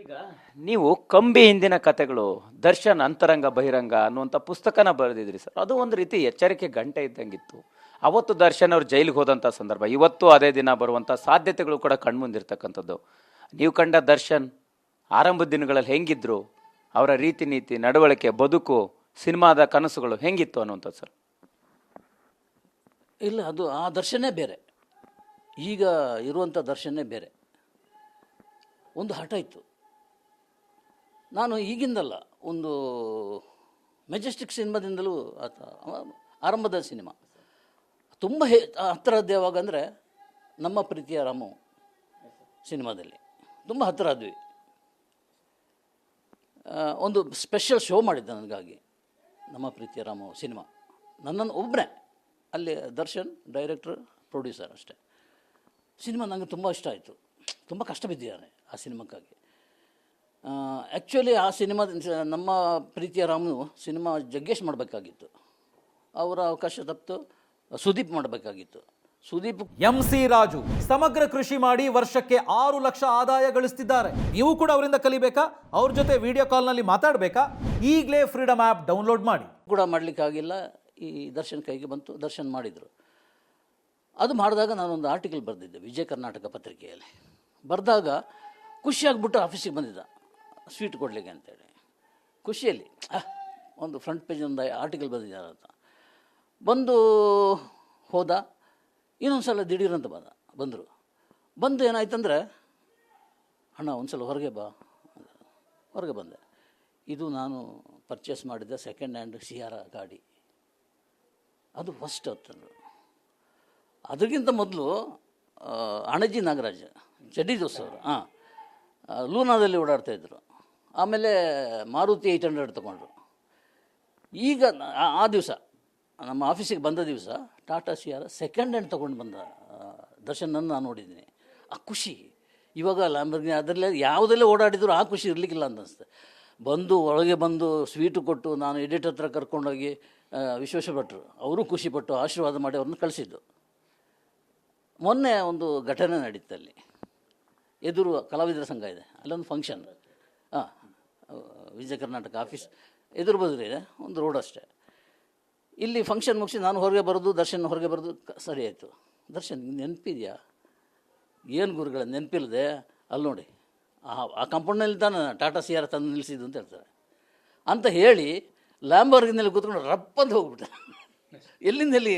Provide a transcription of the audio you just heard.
ಈಗ ನೀವು ಕಂಬಿ ಹಿಂದಿನ ಕಥೆಗಳು, ದರ್ಶನ್ ಅಂತರಂಗ ಬಹಿರಂಗ ಅನ್ನುವಂಥ ಪುಸ್ತಕನ ಬರೆದಿದ್ರಿ ಸರ್. ಅದು ಒಂದು ರೀತಿ ಎಚ್ಚರಿಕೆ ಗಂಟೆ ಇದ್ದಂಗಿತ್ತು. ಅವತ್ತು ದರ್ಶನ್ ಅವ್ರು ಜೈಲಿಗೆ ಹೋದಂಥ ಸಂದರ್ಭ, ಇವತ್ತು ಅದೇ ದಿನ ಬರುವಂಥ ಸಾಧ್ಯತೆಗಳು ಕೂಡ ಕಣ್ಮುಂದಿರ್ತಕ್ಕಂಥದ್ದು. ನೀವು ಕಂಡ ದರ್ಶನ್ ಆರಂಭದ ದಿನಗಳಲ್ಲಿ ಹೆಂಗಿದ್ರು, ಅವರ ರೀತಿ ನೀತಿ ನಡವಳಿಕೆ, ಬದುಕು, ಸಿನಿಮಾದ ಕನಸುಗಳು ಹೆಂಗಿತ್ತು ಅನ್ನುವಂಥದ್ದು ಸರ್? ಇಲ್ಲ, ಅದು ಆ ದರ್ಶನೇ ಬೇರೆ. ಈಗ ಇರುವಂಥ ದರ್ಶನೇ ಬೇರೆ. ಒಂದು ಹಠ ಇತ್ತು. ನಾನು ಈಗಿಂದಲ್ಲ, ಒಂದು ಮೆಜೆಸ್ಟಿಕ್ ಸಿನಿಮಾದಿಂದಲೂ ಆತ ಆರಂಭದ ಸಿನಿಮಾ. ತುಂಬ ಹೆ, ಹತ್ತಿರದ್ದು ಯಾವಾಗ ಅಂದರೆ ನಮ್ಮ ಪ್ರೀತಿಯ ರಾಮು ಸಿನಿಮಾದಲ್ಲಿ. ತುಂಬ ಹತ್ತಿರ ಆದ್ವಿ ಒಂದು ಸ್ಪೆಷಲ್ ಶೋ ಮಾಡಿದ್ದೆ ನನಗಾಗಿ, ನಮ್ಮ ಪ್ರೀತಿಯ ರಾಮು ಸಿನಿಮಾ. ನನ್ನನ್ನು ಒಬ್ಬನೇ ಅಲ್ಲಿ ದರ್ಶನ್, ಡೈರೆಕ್ಟರ್, ಪ್ರೊಡ್ಯೂಸರ್ ಅಷ್ಟೇ. ಸಿನಿಮಾ ನನಗೆ ತುಂಬ ಇಷ್ಟ ಆಯಿತು. ತುಂಬ ಕಷ್ಟ ಬಿದ್ದಿದ್ದಾರೆ ಆ ಸಿನಿಮಾಕ್ಕಾಗಿ. ಆ್ಯಕ್ಚುಲಿ ಆ ಸಿನಿಮಾ ನಮ್ಮ ಪ್ರೀತಿಯ ರಾಮನು ಸಿನಿಮಾ ಜಗ್ಗೇಶ್ ಮಾಡಬೇಕಾಗಿತ್ತು. ಅವರ ಅವಕಾಶ ತಪ್ಪಿತು. ಸುದೀಪ್ ಮಾಡಬೇಕಾಗಿತ್ತು. ಸುದೀಪ್ ಎಂ ಸಿ ರಾಜು ಸಮಗ್ರ ಕೃಷಿ ಮಾಡಿ ವರ್ಷಕ್ಕೆ ಆರು ಲಕ್ಷ ಆದಾಯ ಗಳಿಸ್ತಿದ್ದಾರೆ. ನೀವು ಕೂಡ ಅವರಿಂದ ಕಲಿಬೇಕಾ? ಅವ್ರ ಜೊತೆ ವಿಡಿಯೋ ಕಾಲ್ನಲ್ಲಿ ಮಾತಾಡಬೇಕಾ? ಈಗಲೇ ಫ್ರೀಡಮ್ ಆ್ಯಪ್ ಡೌನ್ಲೋಡ್ ಮಾಡಿ. ಕೂಡ ಮಾಡಲಿಕ್ಕಾಗಿಲ್ಲ ಈ ದರ್ಶನ್ ಕೈಗೆ ಬಂತು. ದರ್ಶನ್ ಮಾಡಿದರು. ಅದು ಮಾಡಿದಾಗ ನಾನೊಂದು ಆರ್ಟಿಕಲ್ ಬರೆದಿದ್ದೆ ವಿಜಯ ಕರ್ನಾಟಕ ಪತ್ರಿಕೆಯಲ್ಲಿ. ಬರೆದಾಗ ಖುಷಿಯಾಗ್ಬಿಟ್ಟು ಆಫೀಸಿಗೆ ಬಂದಿದ್ದ. ಸ್ವೀಟ್ ಕೊಡಲಿಕ್ಕೆ ಅಂತೇಳಿ. ಖುಷಿಯಲ್ಲಿ ಒಂದು ಫ್ರಂಟ್ ಪೇಜ್ ಒಂದು ಆರ್ಟಿಕಲ್ ಬರೆದಿದ್ದಾರೆ ಅಂತ. ಬಂದು ಹೋದ ಇನ್ನೊಂದು ಸಲ ದಿಢೀರಂತ ಬಂದ, ಬಂದರು. ಬಂದು ಏನಾಯ್ತಂದರೆ, ಅಣ್ಣ ಒಂದು ಸಲ ಹೊರಗೆ ಬಾ. ಹೊರಗೆ ಬಂದೆ. ಇದು ನಾನು ಪರ್ಚೇಸ್ ಮಾಡಿದ ಸೆಕೆಂಡ್ ಹ್ಯಾಂಡ್ ಸಿಯಾರ ಗಾಡಿ. ಅದು ಫಸ್ಟ್ ಅಂತಂದರು ಅದಕ್ಕಿಂತ ಮೊದಲು ಅಣಜಿ ನಾಗರಾಜ, ಜಡ್ಡಿ ಜೋಸ್ ಅವರು ಹಾಂ ಲೂನಾದಲ್ಲಿ ಓಡಾಡ್ತಾಯಿದ್ರು ಆಮೇಲೆ ಮಾರುತಿ ಏಯ್ಟ್ ಹಂಡ್ರೆಡ್ ತೊಗೊಂಡ್ರು. ಈಗ ಆ- ದಿವಸ, ನಮ್ಮ ಆಫೀಸಿಗೆ ಬಂದ ದಿವಸ ಟಾಟಾ ಸಿಯಾರ ಸೆಕೆಂಡ್ ಹ್ಯಾಂಡ್ ತೊಗೊಂಡು ಬಂದ ದರ್ಶನನ್ನು ನಾನು ನೋಡಿದ್ದೀನಿ. ಆ ಖುಷಿ. ಇವಾಗ ಲ್ಯಾಂಬರ್ಗಿನಿ ಅದರಲ್ಲೇ ಯಾವುದಲ್ಲೇ ಓಡಾಡಿದ್ರು ಆ ಖುಷಿ ಇರಲಿಕ್ಕಿಲ್ಲ ಅಂತ ಅನಿಸುತ್ತೆ ಬಂದು ಒಳಗೆ ಬಂದು ಸ್ವೀಟು ಕೊಟ್ಟು ನಾನು ಎಡಿಟ್ ಹತ್ರ ಕರ್ಕೊಂಡೋಗಿ ವಿಶ್ವೇಶ ಭಟ್ರು ಅವರು ಖುಷಿಪಟ್ಟು ಆಶೀರ್ವಾದ ಮಾಡಿ ಅವ್ರನ್ನ ಕಳಿಸಿದ್ದು. ಮೊನ್ನೆ ಒಂದು ಘಟನೆ ನಡೀತಲ್ಲಿ. ಎದುರು ಕಲಾವಿದರ ಸಂಘ ಇದೆ, ಅಲ್ಲೊಂದು ಫಂಕ್ಷನ್ ಹಾಂ ವಿಜಯ ಕರ್ನಾಟಕ ಆಫೀಸ್ ಎದುರು ಬದುರಿದೆ ಒಂದು ರೋಡ್ ಅಷ್ಟೇ. ಇಲ್ಲಿ ಫಂಕ್ಷನ್ ಮುಗಿಸಿ ನಾನು ಹೊರಗೆ ಬರೋದು, ದರ್ಶನ್ ಹೊರಗೆ ಬರೋದು ಸರಿ ಆಯಿತು. ದರ್ಶನ್ ನೆನಪಿದೆಯಾ? ಏನು ಗುರುಗಳ, ನೆನಪಿಲ್ಲದೆ? ಅಲ್ಲಿ ನೋಡಿ. ಆ ಆ ಕಂಪೌಂಡ್ನಲ್ಲಿ ತಾನೆ ಟಾಟಾ ಸಿ ಆರ್ ತಂದು ನಿಲ್ಲಿಸಿದ್ದು ಅಂತ ಹೇಳ್ತಾರೆ. ಅಂತ ಹೇಳಿ ಲ್ಯಾಂಬರ್ಗಿನಲ್ಲಿ ಕೂತ್ಕೊಂಡು ರಪ್ಪಂತ ಹೋಗ್ಬಿಟ್ಟೆ. ಎಲ್ಲಿಂದ ಎಲ್ಲಿ